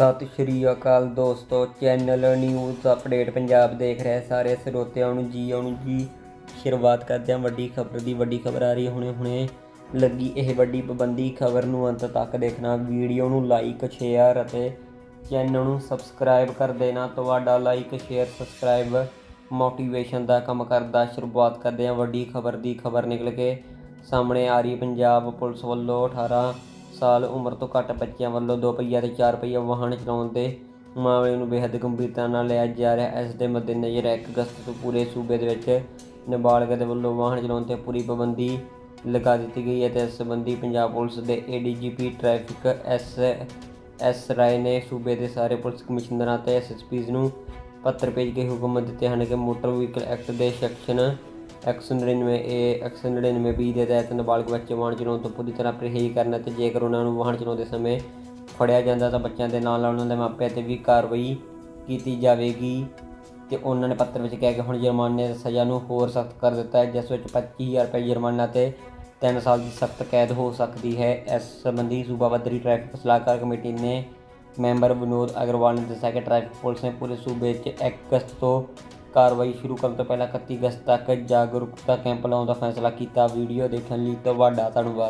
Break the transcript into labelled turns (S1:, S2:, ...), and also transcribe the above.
S1: ਸਤਿ ਸ਼੍ਰੀ ਅਕਾਲ ਦੋਸਤੋ, channel news update Punjab ਦੇਖ ਰਹੇ ਸਾਰੇ ਸਰੋਤਿਆਂ ਨੂੰ ਜੀ ਆਉਣ ਜੀ। ਸ਼ੁਰੂਆਤ ਕਰਦੇ ਹਾਂ ਵੱਡੀ ਖਬਰ ਦੀ, ਵੱਡੀ ਖਬਰ ਆ ਰਹੀ ਹੈ, ਹੁਣੇ ਹੁਣੇ ਲੱਗੀ ਇਹ ਵੱਡੀ ਪਾਬੰਦੀ ਖਬਰ ਨੂੰ ਅੰਤ ਤੱਕ ਦੇਖਣਾ। ਵੀਡੀਓ ਨੂੰ ਲਾਈਕ ਸ਼ੇਅਰ ਅਤੇ ਚੈਨਲ ਨੂੰ ਸਬਸਕ੍ਰਾਈਬ ਕਰ ਦੇਣਾ। ਤੁਹਾਡਾ ਲਾਈਕ ਸ਼ੇਅਰ ਸਬਸਕ੍ਰਾਈਬ ਮੋਟੀਵੇਸ਼ਨ ਦਾ ਕੰਮ ਕਰਦਾ। ਸ਼ੁਰੂਆਤ ਕਰਦੇ ਹਾਂ ਵੱਡੀ ਖਬਰ ਦੀ। ਖਬਰ ਨਿਕਲ ਕੇ ਸਾਹਮਣੇ ਆ ਰਹੀ ਪੰਜਾਬ ਪੁਲਿਸ ਵੱਲੋਂ 18 ਸਾਲ ਉਮਰ ਤੋਂ ਘੱਟ ਬੱਚਿਆਂ ਵੱਲੋਂ ਦੋ ਪਹੀਆ ਤੇ ਚਾਰ ਪਹੀਆ ਵਾਹਨ ਚਲਾਉਣ ਦੇ ਮਾਮਲੇ ਨੂੰ ਬੇਹੱਦ ਗੰਭੀਰਤਾ ਨਾਲ ਲਿਆ ਜਾ ਰਿਹਾ ਹੈ। ਇਸ ਦੇ ਮੱਦੇਨਜ਼ਰ 1 ਅਗਸਤ ਤੋਂ ਪੂਰੇ ਸੂਬੇ ਦੇ ਵਿੱਚ ਨਾਬਾਲਗ ਦੇ ਵੱਲੋਂ ਵਾਹਨ ਚਲਾਉਣ ਤੇ ਪੂਰੀ ਪਾਬੰਦੀ ਲਗਾ ਦਿੱਤੀ ਗਈ ਹੈ ਤੇ ਇਸ ਸੰਬੰਧੀ ਪੰਜਾਬ ਪੁਲਿਸ ਦੇ ADGP traffic S S Rai ਨੇ ਸੂਬੇ ਦੇ ਸਾਰੇ ਪੁਲਿਸ ਕਮਿਸ਼ਨਰਾਂ ਤੇ ਐਸਐਸਪੀਜ਼ ਨੂੰ ਪੱਤਰ ਭੇਜ ਕੇ ਹੁਕਮ ਦਿੱਤੇ ਹਨ ਕਿ ਮੋਟਰ ਵਹੀਕਲ ਐਕਟ ਦੇ ਸੈਕਸ਼ਨ 199 ਏ 199 ਬੀ ਦੇ ਤਹਿਤ ਨਾਬਾਲਗ ਬੱਚੇ ਵਾਹਨ ਚਲਾਉਣ ਤੋਂ ਪੂਰੀ ਤਰ੍ਹਾਂ ਪਰਹੇਜ਼ ਕਰਨ ਅਤੇ ਜੇਕਰ ਉਹਨਾਂ ਨੂੰ ਵਾਹਨ ਚਲਾਉਂਦੇ ਸਮੇਂ ਫੜਿਆ ਜਾਂਦਾ ਤਾਂ ਬੱਚਿਆਂ ਦੇ ਨਾਲ ਨਾਲ ਉਹਨਾਂ ਦੇ ਮਾਪਿਆਂ ਤੇ ਵੀ ਕਾਰਵਾਈ ਕੀਤੀ ਜਾਵੇਗੀ ਤੇ ਉਹਨਾਂ ਨੇ ਪੱਤਰ ਵਿੱਚ ਕਿਹਾ ਕਿ ਹੁਣ ਜੁਰਮਾਨੇ ਦੀ ਸਜ਼ਾ ਨੂੰ ਹੋਰ ਸਖਤ ਕਰ ਦਿੱਤਾ ਹੈ, ਜਿਸ ਵਿੱਚ 25000 ਰੁਪਏ ਜੁਰਮਾਨਾ ਤੇ 3 ਸਾਲ ਦੀ ਸਖਤ ਕੈਦ ਹੋ ਸਕਦੀ ਹੈ। ਇਸ ਸੰਬੰਧੀ ਸੂਬਾ ਪੱਧਰੀ ਟ੍ਰੈਫਿਕ ਸਲਾਹਕਾਰ ਕਮੇਟੀ ਨੇ ਮੈਂਬਰ ਵਿਨੋਦ ਅਗਰਵਾਲ ਨੇ ਦੱਸਿਆ ਕਿ ਟ੍ਰੈਫਿਕ ਪੁਲਿਸ ਨੇ ਪੂਰੇ ਸੂਬੇ 'ਚ 1 ਅਗਸਤ ਤੋਂ ਕਾਰਵਾਈ ਸ਼ੁਰੂ ਕਰਨ ਤੋਂ ਪਹਿਲਾਂ 31 ਅਗਸਤ ਤੱਕ ਜਾਗਰੂਕਤਾ ਕੈਂਪ ਲਾਉਣ ਦਾ ਫੈਸਲਾ ਕੀਤਾ। ਵੀਡੀਓ ਦੇਖਣ ਲਈ ਤੁਹਾਡਾ ਧੰਨਵਾਦ।